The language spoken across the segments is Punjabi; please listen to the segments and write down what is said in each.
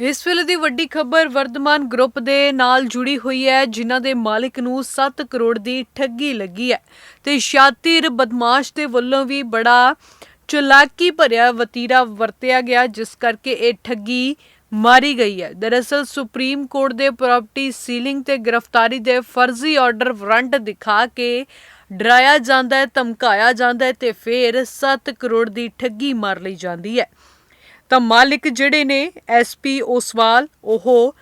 ਇਸ ਵੇਲੇ ਦੀ ਵੱਡੀ ਖਬਰ ਵਰਧਮਾਨ ਗਰੁੱਪ ਦੇ ਨਾਲ ਜੁੜੀ ਹੋਈ ਹੈ, ਜਿਨ੍ਹਾਂ ਦੇ ਮਾਲਕ ਨੂੰ 7 ਕਰੋੜ ਦੀ ਠੱਗੀ ਲੱਗੀ ਹੈ ਤੇ ਸ਼ਾਤਿਰ ਬਦਮਾਸ਼ ਦੇ ਵੱਲੋਂ ਵੀ ਬੜਾ ਚਲਾਕੀ ਭਰਿਆ ਵਤੀਰਾ ਵਰਤਿਆ ਗਿਆ, ਜਿਸ ਕਰਕੇ ਇਹ ਠੱਗੀ ਮਾਰੀ ਗਈ ਹੈ। ਦਰਅਸਲ ਸੁਪਰੀਮ ਕੋਰਟ ਦੇ ਪ੍ਰਾਪਰਟੀ ਸੀਲਿੰਗ ਤੇ ਗ੍ਰਿਫਤਾਰੀ ਦੇ ਫਰਜ਼ੀ ਆਰਡਰ ਵਾਰੰਟ ਦਿਖਾ ਕੇ ਡਰਾਇਆ ਜਾਂਦਾ ਹੈ, ਧਮਕਾਇਆ ਜਾਂਦਾ ਹੈ ਤੇ ਫਿਰ 7 ਕਰੋੜ ਦੀ ਠੱਗੀ ਮਾਰ ਲਈ ਜਾਂਦੀ ਹੈ। ਤਾਂ ਮਾਲਿਕ ਜਿਹੜੇ ਨੇ ਐਸਪੀ ਓਸਵਾਲ, ਉਹ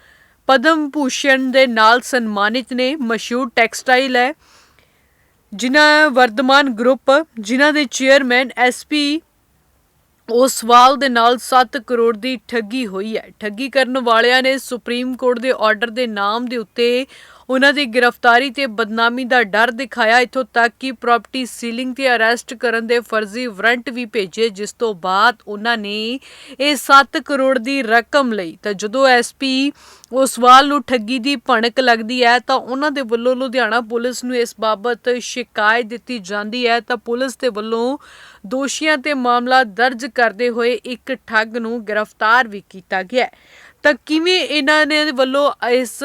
ਪਦਮ ਭੂਸ਼ਣ ਦੇ ਨਾਲ ਸਨਮਾਨਿਤ ਨੇ, ਮਸ਼ਹੂਰ ਟੈਕਸਟਾਈਲ ਹੈ। ਜਿਨ੍ਹਾਂ ਵਰਧਮਾਨ ਗਰੁੱਪ, ਜਿਨ੍ਹਾਂ ਦੇ ਚੇਅਰਮੈਨ ਐਸਪੀ ਓਸਵਾਲ ਦੇ ਨਾਲ 7 ਕਰੋੜ ਦੀ ਠੱਗੀ ਹੋਈ ਹੈ। ਠੱਗੀ ਕਰਨ ਵਾਲਿਆਂ ਨੇ ਸੁਪਰੀਮ ਕੋਰਟ ਦੇ ਆਰਡਰ ਦੇ ਨਾਮ ਦੇ ਉੱਤੇ ਉਹਨਾਂ ਦੀ ਗ੍ਰਿਫਤਾਰੀ ਤੇ ਬਦਨਾਮੀ ਦਾ ਡਰ ਦਿਖਾਇਆ। ਇਥੋਂ ਤੱਕ ਕਿ ਪ੍ਰਾਪਰਟੀ ਸੀਲਿੰਗ ਤੇ ਅਰੈਸਟ ਕਰਨ ਦੇ ਫਰਜ਼ੀ ਵਾਰੰਟ ਵੀ ਭੇਜੇ, ਜਿਸ ਤੋਂ ਬਾਅਦ ਉਹਨਾਂ ਨੇ ਇਹ 7 ਕਰੋੜ ਦੀ ਰਕਮ ਲਈ। ਤਾਂ ਜਦੋਂ ਐਸਪੀ ਓਸਵਾਲ ਨੂੰ ਠੱਗੀ ਦੀ ਭਣਕ ਲੱਗਦੀ ਹੈ, ਤਾਂ ਉਹਨਾਂ ਦੇ ਵੱਲੋਂ ਲੁਧਿਆਣਾ ਪੁਲਿਸ ਨੂੰ ਇਸ ਬਾਬਤ ਸ਼ਿਕਾਇਤ ਦਿੱਤੀ ਜਾਂਦੀ ਹੈ। ਤਾਂ ਪੁਲਿਸ ਦੇ ਵੱਲੋਂ ਦੋਸ਼ੀਆਂ ਤੇ ਮਾਮਲਾ ਦਰਜ ਕਰਦੇ ਹੋਏ ਇੱਕ ਠੱਗ ਨੂੰ ਗ੍ਰਿਫਤਾਰ ਵੀ ਕੀਤਾ ਗਿਆ ਤਾਂ ਕਿਵੇਂ ਇਹਨਾਂ ਨੇ ਵੱਲੋਂ ਇਸ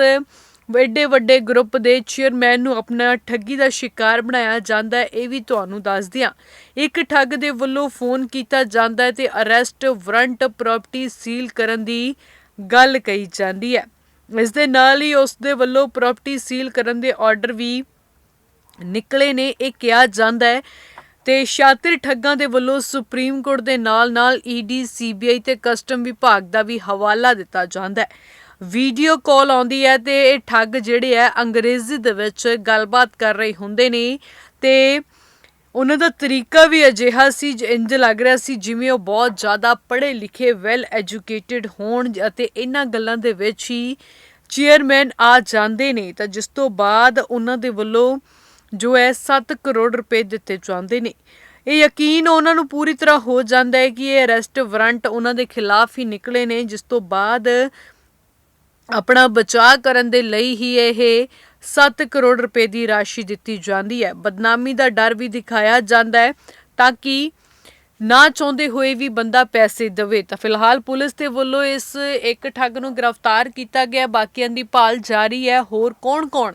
ਵੱਡੇ ਵੱਡੇ ਗਰੁੱਪ ਦੇ ਚੇਅਰਮੈਨ ਨੂੰ ਆਪਣਾ ਠੱਗੀ ਦਾ ਸ਼ਿਕਾਰ ਬਣਾਇਆ ਜਾਂਦਾ ਹੈ, ਇਹ ਵੀ ਤੁਹਾਨੂੰ ਦੱਸ ਦਿਆਂ ਇੱਕ ਠੱਗ ਦੇ ਵੱਲੋਂ ਫੋਨ ਕੀਤਾ ਜਾਂਦਾ ਹੈ ਤੇ ਅਰੈਸਟ ਵਾਰੰਟ ਪ੍ਰਾਪਰਟੀ ਸੀਲ ਕਰਨ ਦੀ ਗੱਲ ਕਹੀ ਜਾਂਦੀ ਹੈ। ਇਸ ਦੇ ਨਾਲ ਹੀ ਉਸ ਦੇ ਵੱਲੋਂ ਪ੍ਰਾਪਰਟੀ ਸੀਲ ਕਰਨ ਦੇ ਆਰਡਰ ਵੀ ਨਿਕਲੇ ਨੇ, ਇਹ ਕਿਹਾ ਜਾਂਦਾ ਹੈ। ਤੇ ਸ਼ਾਤਿਰ ਠੱਗਾਂ ਦੇ ਵੱਲੋਂ ਸੁਪਰੀਮ ਕੋਰਟ ਦੇ ਨਾਲ-ਨਾਲ ਈਡੀ ਸੀਬੀਆਈ ਤੇ ਕਸਟਮ ਵਿਭਾਗ ਦਾ ਵੀ ਹਵਾਲਾ ਦਿੱਤਾ ਜਾਂਦਾ ਹੈ। ਵੀਡੀਓ ਕਾਲ ਆਉਂਦੀ ਹੈ ਤੇ ਇਹ ਠੱਗ ਜਿਹੜੇ ਆ ਅੰਗਰੇਜ਼ੀ ਦੇ ਵਿੱਚ ਗੱਲਬਾਤ ਕਰ ਰਹੇ ਹੁੰਦੇ ਨੇ ਤੇ ਉਹਨਾਂ ਦਾ ਤਰੀਕਾ ਵੀ ਅਜਿਹਾ ਸੀ ਜ- ਇੰਜ ਲੱਗ ਰਿਹਾ ਸੀ ਜਿਵੇਂ ਉਹ ਬਹੁਤ ਜ਼ਿਆਦਾ ਪੜ੍ਹੇ ਲਿਖੇ ਵੈਲ ਐਜੂਕੇਟਿਡ ਹੋਣ ਅਤੇ ਇਹਨਾਂ ਗੱਲਾਂ ਦੇ ਵਿੱਚ ਹੀ ਚੇਅਰਮੈਨ ਆ ਜਾਂਦੇ ਨੇ। ਤਾਂ ਜਿਸ ਤੋਂ ਬਾਅਦ ਉਹਨਾਂ ਦੇ ਵੱਲੋਂ ਜੋ ਹੈ 7 ਕਰੋੜ ਰੁਪਏ ਦਿੱਤੇ ਜਾਂਦੇ ਨੇ। ਇਹ ਯਕੀਨ ਉਹਨਾਂ ਨੂੰ ਪੂਰੀ ਤਰ੍ਹਾਂ ਹੋ ਜਾਂਦਾ ਹੈ ਕਿ ਇਹ ਅਰੈਸਟ ਵਾਰੰਟ ਉਹਨਾਂ ਦੇ ਖਿਲਾਫ ਹੀ ਨਿਕਲੇ ਨੇ, ਜਿਸ ਤੋਂ ਬਾਅਦ ਆਪਣਾ ਬਚਾਅ ਕਰਨ ਦੇ ਲਈ ਹੀ ਇਹ 7 ਕਰੋੜ ਰੁਪਏ ਦੀ ਰਾਸ਼ੀ ਦਿੱਤੀ ਜਾਂਦੀ ਹੈ। ਬਦਨਾਮੀ ਦਾ ਡਰ ਵੀ ਦਿਖਾਇਆ ਜਾਂਦਾ ਹੈ ਤਾਂ ਕਿ ਨਾ ਚਾਹੁੰਦੇ ਹੋਏ ਵੀ ਬੰਦਾ ਪੈਸੇ ਦੇਵੇ। ਤਾਂ ਫਿਲਹਾਲ ਪੁਲਿਸ ਦੇ ਵੱਲੋਂ ਇਸ ਇੱਕ ਠੱਗ ਨੂੰ ਗ੍ਰਿਫਤਾਰ ਕੀਤਾ ਗਿਆ। ਬਾਕੀਆਂ ਦੀ ਭਾਲ ਜਾਰੀ ਹੈ। ਹੋਰ ਕੌਣ-ਕੌਣ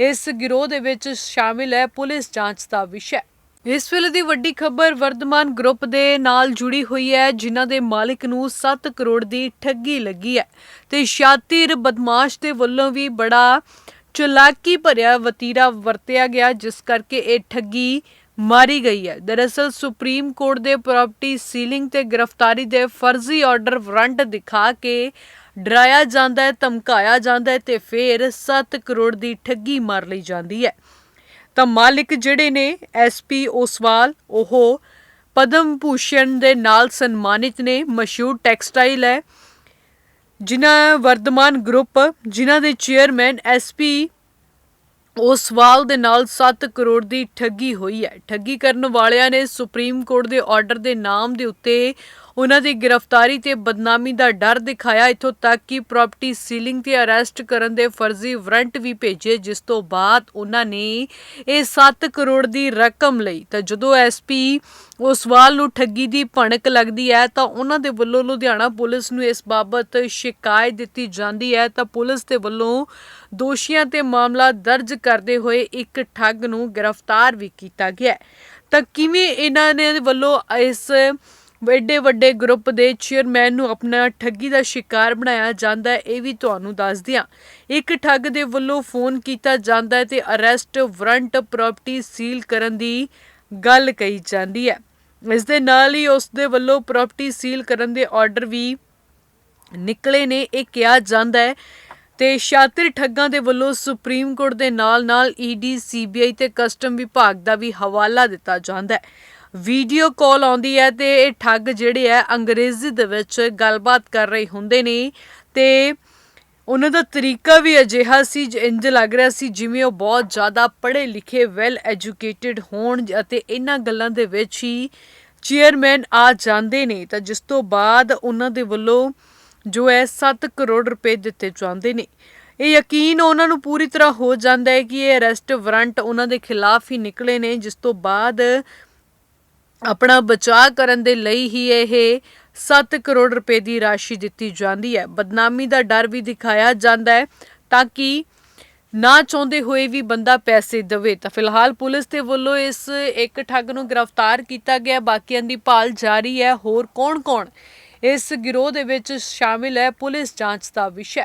ਇਸ ਗਿਰੋਹ ਦੇ ਵਿੱਚ ਸ਼ਾਮਿਲ ਹੈ ਪੁਲਿਸ ਜਾਂਚ ਦਾ ਵਿਸ਼ਾ। ਇਸ ਵੇਲੇ ਦੀ ਵੱਡੀ ਖਬਰ ਵਰਧਮਾਨ ਗਰੁੱਪ ਦੇ ਨਾਲ ਜੁੜੀ ਹੋਈ ਹੈ, ਜਿਨ੍ਹਾਂ ਦੇ ਮਾਲਕ ਨੂੰ 7 ਕਰੋੜ ਦੀ ਠੱਗੀ ਲੱਗੀ ਹੈ। ਤੇ ਸ਼ਾਤਿਰ ਬਦਮਾਸ਼ ਦੇ ਵੱਲੋਂ ਵੀ ਬੜਾ ਚਲਾਕੀ ਭਰਿਆ ਵਤੀਰਾ ਵਰਤਿਆ ਗਿਆ, ਜਿਸ ਕਰਕੇ ਇਹ ਠੱਗੀ ਮਾਰੀ ਗਈ ਹੈ। ਦਰਅਸਲ ਸੁਪਰੀਮ ਕੋਰਟ ਦੇ ਪ੍ਰਾਪਰਟੀ ਸੀਲਿੰਗ ਤੇ ਗ੍ਰਿਫਤਾਰੀ ਦੇ ਫਰਜ਼ੀ ਆਰਡਰ ਵਾਰੰਟ ਦਿਖਾ ਕੇ ਡਰਾਇਆ ਜਾਂਦਾ ਹੈ, ਧਮਕਾਇਆ ਜਾਂਦਾ ਹੈ ਤੇ ਫਿਰ 7 ਕਰੋੜ ਦੀ ਠੱਗੀ ਮਾਰ ਲਈ ਜਾਂਦੀ ਹੈ। ਤਾਂ ਮਾਲਿਕ ਜਿਹੜੇ ਨੇ ਐਸਪੀ ਓਸਵਾਲ, ਉਹ ਪਦਮ ਭੂਸ਼ਣ ਦੇ ਨਾਲ ਸਨਮਾਨਿਤ ਨੇ, ਮਸ਼ਹੂਰ ਟੈਕਸਟਾਈਲ ਹੈ। ਜਿਨ੍ਹਾਂ ਵਰਧਮਾਨ ਗਰੁੱਪ, ਜਿਨ੍ਹਾਂ ਦੇ ਚੇਅਰਮੈਨ ਐਸਪੀ ਓਸਵਾਲ ਦੇ ਨਾਲ 7 ਕਰੋੜ ਦੀ ਠੱਗੀ ਹੋਈ ਹੈ। ਠੱਗੀ ਕਰਨ ਵਾਲਿਆਂ ਨੇ ਸੁਪਰੀਮ ਕੋਰਟ ਦੇ ਆਰਡਰ ਦੇ ਨਾਮ ਦੇ ਉੱਤੇ ਉਹਨਾਂ ਦੀ ਗ੍ਰਿਫਤਾਰੀ ਤੇ ਬਦਨਾਮੀ ਦਾ ਡਰ ਦਿਖਾਇਆ। ਇਥੋਂ ਤੱਕ ਕਿ ਪ੍ਰਾਪਰਟੀ ਸੀਲਿੰਗ ਤੇ ਅਰੈਸਟ ਕਰਨ ਦੇ ਫਰਜ਼ੀ ਵਾਰੰਟ ਵੀ ਭੇਜੇ, ਜਿਸ ਤੋਂ ਬਾਅਦ ਉਹਨਾਂ ਨੇ ਇਹ 7 ਕਰੋੜ ਦੀ ਰਕਮ ਲਈ। ਤਾਂ ਜਦੋਂ ਐਸਪੀ ਓਸਵਾਲ ਨੂੰ ਠੱਗੀ ਦੀ ਭਣਕ ਲੱਗਦੀ ਹੈ, ਤਾਂ ਉਹਨਾਂ ਦੇ ਵੱਲੋਂ ਲੁਧਿਆਣਾ ਪੁਲਿਸ ਨੂੰ ਇਸ ਬਾਬਤ ਸ਼ਿਕਾਇਤ ਦਿੱਤੀ ਜਾਂਦੀ ਹੈ। ਤਾਂ ਪੁਲਿਸ ਦੇ ਵੱਲੋਂ ਦੋਸ਼ੀਆਂ ਤੇ ਮਾਮਲਾ ਦਰਜ ਕਰਦੇ ਹੋਏ ਇੱਕ ਠੱਗ ਨੂੰ ਗ੍ਰਿਫਤਾਰ ਵੀ ਕੀਤਾ ਗਿਆ ਤਾਂ ਕਿਵੇਂ ਇਹਨਾਂ ਨੇ ਵੱਲੋਂ ਇਸ ਵੱਡੇ ਵੱਡੇ ਗਰੁੱਪ ਦੇ ਚੇਅਰਮੈਨ ਨੂੰ ਆਪਣਾ ਠੱਗੀ ਦਾ ਸ਼ਿਕਾਰ ਬਣਾਇਆ ਜਾਂਦਾ ਹੈ, ਇਹ ਵੀ ਤੁਹਾਨੂੰ ਦੱਸ ਦਿਆਂ ਇੱਕ ਠੱਗ ਦੇ ਵੱਲੋਂ ਫੋਨ ਕੀਤਾ ਜਾਂਦਾ ਹੈ ਤੇ ਅਰੈਸਟ ਵਾਰੰਟ ਪ੍ਰਾਪਰਟੀ ਸੀਲ ਕਰਨ ਦੀ ਗੱਲ ਕਹੀ ਜਾਂਦੀ ਹੈ। ਇਸ ਦੇ ਨਾਲ ਹੀ ਉਸ ਦੇ ਵੱਲੋਂ ਪ੍ਰਾਪਰਟੀ ਸੀਲ ਕਰਨ ਦੇ ਆਰਡਰ ਵੀ ਨਿਕਲੇ ਨੇ, ਇਹ ਕਿਹਾ ਜਾਂਦਾ ਹੈ। ਤੇ ਸ਼ਾਤਿਰ ਠੱਗਾਂ ਦੇ ਵੱਲੋਂ ਸੁਪਰੀਮ ਕੋਰਟ ਦੇ ਨਾਲ-ਨਾਲ ਈਡੀ ਸੀਬੀਆਈ ਤੇ ਕਸਟਮ ਵਿਭਾਗ ਦਾ ਵੀ ਹਵਾਲਾ ਦਿੱਤਾ ਜਾਂਦਾ ਹੈ। ਵੀਡੀਓ ਕਾਲ ਆਉਂਦੀ ਹੈ ਤੇ ਇਹ ਠੱਗ ਜਿਹੜੇ ਆ ਅੰਗਰੇਜ਼ੀ ਦੇ ਵਿੱਚ ਗੱਲਬਾਤ ਕਰ ਰਹੇ ਹੁੰਦੇ ਨੇ ਤੇ ਉਹਨਾਂ ਦਾ ਤਰੀਕਾ ਵੀ ਅਜਿਹਾ ਸੀ ਜ- ਇੰਜ ਲੱਗ ਰਿਹਾ ਸੀ ਜਿਵੇਂ ਉਹ ਬਹੁਤ ਜ਼ਿਆਦਾ ਪੜ੍ਹੇ ਲਿਖੇ ਵੈਲ ਐਜੂਕੇਟਿਡ ਹੋਣ ਅਤੇ ਇਹਨਾਂ ਗੱਲਾਂ ਦੇ ਵਿੱਚ ਹੀ ਚੇਅਰਮੈਨ ਆ ਜਾਂਦੇ ਨੇ। ਤਾਂ ਜਿਸ ਤੋਂ ਬਾਅਦ ਉਹਨਾਂ ਦੇ ਵੱਲੋਂ ਜੋ ਹੈ 7 ਕਰੋੜ ਰੁਪਏ ਦਿੱਤੇ ਜਾਂਦੇ ਨੇ। ਇਹ ਯਕੀਨ ਉਹਨਾਂ ਨੂੰ ਪੂਰੀ ਤਰ੍ਹਾਂ ਹੋ ਜਾਂਦਾ ਹੈ ਕਿ ਇਹ ਅਰੈਸਟ ਵਾਰੰਟ ਉਹਨਾਂ ਦੇ ਖਿਲਾਫ ਹੀ ਨਿਕਲੇ ਨੇ, ਜਿਸ ਤੋਂ ਬਾਅਦ ਆਪਣਾ ਬਚਾਅ ਕਰਨ ਦੇ ਲਈ ਹੀ ਇਹ 7 ਕਰੋੜ ਰੁਪਏ ਦੀ ਰਾਸ਼ੀ ਦਿੱਤੀ ਜਾਂਦੀ ਹੈ। ਬਦਨਾਮੀ ਦਾ ਡਰ ਵੀ ਦਿਖਾਇਆ ਜਾਂਦਾ ਹੈ ਤਾਂ ਕਿ ਨਾ ਚਾਹੁੰਦੇ ਹੋਏ ਵੀ ਬੰਦਾ ਪੈਸੇ ਦੇਵੇ। ਤਾਂ ਫਿਲਹਾਲ ਪੁਲਿਸ ਦੇ ਵੱਲੋਂ ਇਸ ਇੱਕ ਠੱਗ ਨੂੰ ਗ੍ਰਿਫਤਾਰ ਕੀਤਾ ਗਿਆ। ਬਾਕੀਆਂ ਦੀ ਭਾਲ ਜਾਰੀ ਹੈ। ਹੋਰ ਕੌਣ-ਕੌਣ ਇਸ ਗਿਰੋਹ ਦੇ ਵਿੱਚ ਸ਼ਾਮਿਲ ਹੈ ਪੁਲਿਸ ਜਾਂਚ ਦਾ ਵਿਸ਼ਾ